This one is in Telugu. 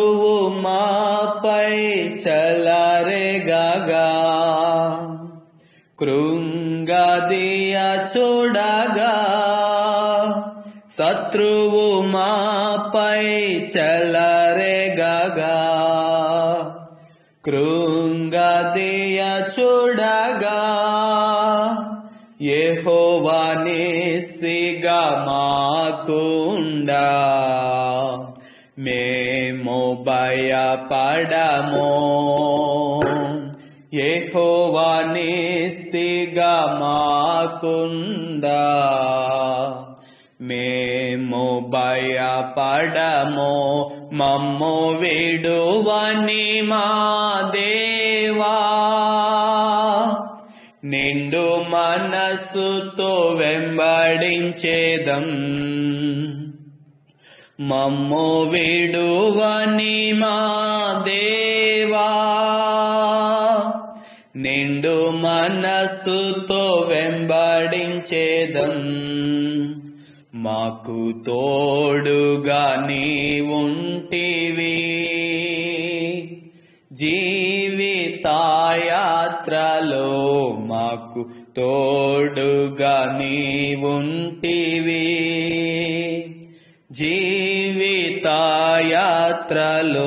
నువ్వు మాపై చలరెగగా కృంగదియా చూడగా. శత్రువు మాపై చలరెగగా కృంగదియా చూడగా. యెహోవాని సిగా మాకుండా. మేము భయపడము. యెహోవాని సిగా మాకుందా. మేము భయపడము. మమ్ము విడువని మా దేవా. నిండు మనస్సుతో వెంబడించేదం. మమ్ము విడువని మా దేవా. నిండు మనస్సుతో వెంబడించేదం. మాకు తోడుగా నీ ఉంటివి జీవితాయాత్రలో మాకు తోడుగా నీ ఉంటివి జీవితాయాత్రలో